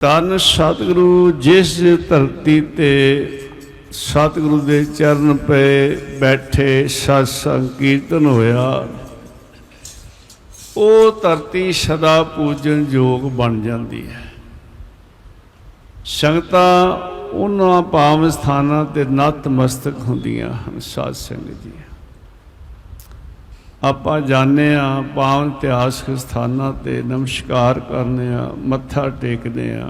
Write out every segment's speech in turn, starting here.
ਤਨ ਸਤਿਗੁਰੂ, ਜਿਸ ਧਰਤੀ ਤੇ ਸਤਿਗੁਰੂ ਦੇ ਚਰਨ ਪਏ ਬੈਠੇ ਸਤਸੰਗ ਕੀਰਤਨ ਹੋਇਆ, ਉਹ ਧਰਤੀ ਸਦਾ ਪੂਜਨ ਯੋਗ ਬਣ ਜਾਂਦੀ ਹੈ। ਸੰਗਤਾਂ ਉਹਨਾਂ ਪਾਵਨ ਸਥਾਨਾਂ ਤੇ ਨਤਮਸਤਕ ਹੁੰਦੀਆਂ ਹਨ, ਸਾਧ ਸੰਗਤ ਜੀ। ਆਪਾਂ ਜਾਣਦੇ ਆ ਪਾਵਨ ਇਤਿਹਾਸਕ ਸਥਾਨਾਂ ਤੇ ਨਮਸਕਾਰ ਕਰਨੇ ਆ ਮੱਥਾ ਟੇਕਦੇ ਆ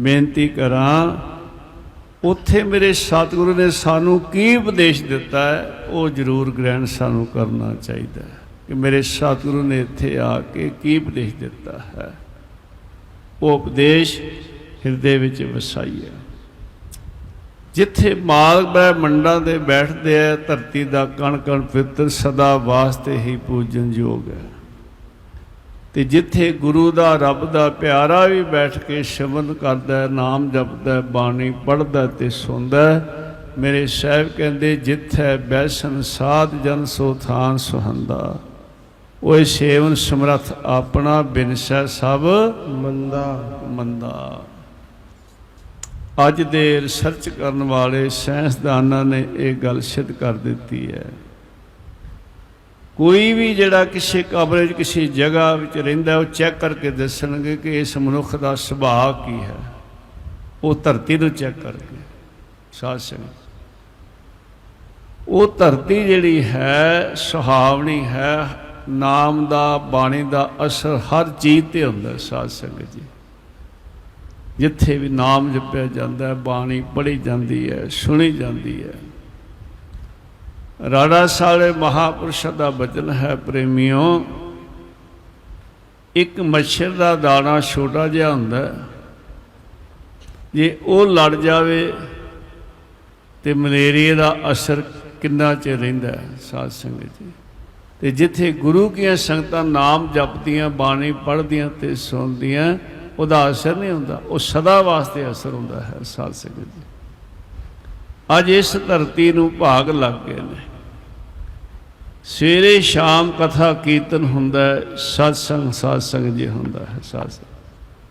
ਬੇਨਤੀ ਕਰਾਂ, ਉੱਥੇ ਮੇਰੇ ਸਤਿਗੁਰੂ ਨੇ ਸਾਨੂੰ ਕੀ ਉਪਦੇਸ਼ ਦਿੱਤਾ ਹੈ, ਉਹ ਜ਼ਰੂਰ ਗ੍ਰਹਿਣ ਸਾਨੂੰ ਕਰਨਾ ਚਾਹੀਦਾ ਹੈ ਕਿ ਮੇਰੇ ਸਤਿਗੁਰੂ ਨੇ ਇੱਥੇ ਆ ਕੇ ਕੀ ਉਪਦੇਸ਼ ਦਿੱਤਾ ਹੈ। ਉਹ ਉਪਦੇਸ਼ ਹਿਰਦੇ ਵਿੱਚ ਵਸਾਈਏ ਜਿੱਥੇ ਮਾਲ ਬ੍ਰਹਮੰਡਾਂ ਦੇ ਬੈਠਦੇ ਆ ਧਰਤੀ ਦਾ ਕਣ ਕਣ ਪਿੱਤਰ ਸਦਾ ਵਾਸਤੇ ਹੀ ਪੂਜਨ ਯੋਗ ਹੈ। ਤੇ ਜਿੱਥੇ ਗੁਰੂ ਦਾ ਰੱਬ ਦਾ ਪਿਆਰਾ ਵੀ ਬੈਠ ਕੇ ਸ਼ਬਦ ਕਰਦਾ ਹੈ, ਨਾਮ ਜਪਦਾ ਹੈ, ਬਾਣੀ ਪੜ੍ਹਦਾ ਤੇ ਸੁਣਦਾ ਮੇਰੇ ਸਾਹਿਬ ਕਹਿੰਦੇ ਜਿੱਥੇ ਬੈਸਨ ਸਾਧ ਜਨ ਸੋ ਥਾਨ ਸੁਹੰਦਾ। ਓਏ ਸੇਵਨ ਸਮਰਥ ਆਪਣਾ ਬਿਨਸੈ ਸਭ ਮੰਦਾ। ਮੰਦਾ। ਅੱਜ ਦੇ ਰਿਸਰਚ ਕਰਨ ਵਾਲੇ ਸਾਇੰਸਦਾਨਾਂ ਨੇ ਇਹ ਗੱਲ ਸਿੱਧ ਕਰ ਦਿੱਤੀ ਹੈ। ਕੋਈ ਵੀ ਜਿਹੜਾ ਕਿਸੇ ਕਮਰੇ 'ਚ ਕਿਸੇ ਜਗ੍ਹਾ ਵਿੱਚ ਰਹਿੰਦਾ ਉਹ ਚੈੱਕ ਕਰਕੇ ਦੱਸਣਗੇ ਕਿ ਇਸ ਮਨੁੱਖ ਦਾ ਸੁਭਾਅ ਕੀ ਹੈ। ਉਹ ਧਰਤੀ ਨੂੰ ਚੈੱਕ ਕਰਕੇ ਸਾਧ ਸੰਗਤ। ਉਹ ਧਰਤੀ ਜਿਹੜੀ ਹੈ ਸੁਹਾਵਣੀ ਹੈ ਨਾਮ ਦਾ ਬਾਣੀ ਦਾ ਅਸਰ ਹਰ ਚੀਜ਼ ਤੇ ਹੁੰਦਾ ਹੈ, ਸਾਧ ਸੰਗਤ ਜੀ। ਜਿੱਥੇ ਵੀ ਨਾਮ ਜਪਿਆ ਜਾਂਦਾ ਹੈ, ਬਾਣੀ ਪੜ੍ਹੀ ਜਾਂਦੀ ਹੈ, ਸੁਣੀ ਜਾਂਦੀ ਹੈ। ਰਾੜਾ ਸਾਲੇ ਮਹਾਪੁਰਸ਼ ਦਾ ਬਚਨ ਹੈ, ਪ੍ਰੇਮਿਓ, ਇੱਕ ਮੱਛਰ ਦਾ ਦਾਣਾ ਛੋਟਾ ਜਿਹਾ ਹੁੰਦਾ ਜੇ ਉਹ ਲੜ ਜਾਵੇ ਤੇ ਮਲੇਰੀਆ ਦਾ ਅਸਰ ਕਿੰਨਾ ਚਿਰ ਰਹਿੰਦਾ ਹੈ ਸਾਧ ਸੰਗਤ ਜੀ। ਤੇ ਜਿੱਥੇ ਗੁਰੂ ਕੀਆਂ ਸੰਗਤਾਂ ਨਾਮ ਜਪਦੀਆਂ, ਬਾਣੀ ਪੜ੍ਹਦੀਆਂ ਤੇ ਸੁਣਦੀਆਂ ਉਹਦਾ ਅਸਰ ਨਹੀਂ ਹੁੰਦਾ, ਉਹ ਸਦਾ ਵਾਸਤੇ ਅਸਰ ਹੁੰਦਾ ਹੈ ਸਾਧ ਸੰਗਤ ਜੀ। ਅੱਜ ਇਸ ਧਰਤੀ ਨੂੰ ਭਾਗ ਲੱਗ ਗਏ ਨੇ। ਸਵੇਰੇ ਸ਼ਾਮ ਕਥਾ ਕੀਰਤਨ ਹੁੰਦਾ ਹੈ, ਸਤਸੰਗ, ਸਾਧ ਸੰਗਤ ਜੀ ਹੁੰਦਾ ਹੈ, ਸਾਧ ਸੰਗਤ।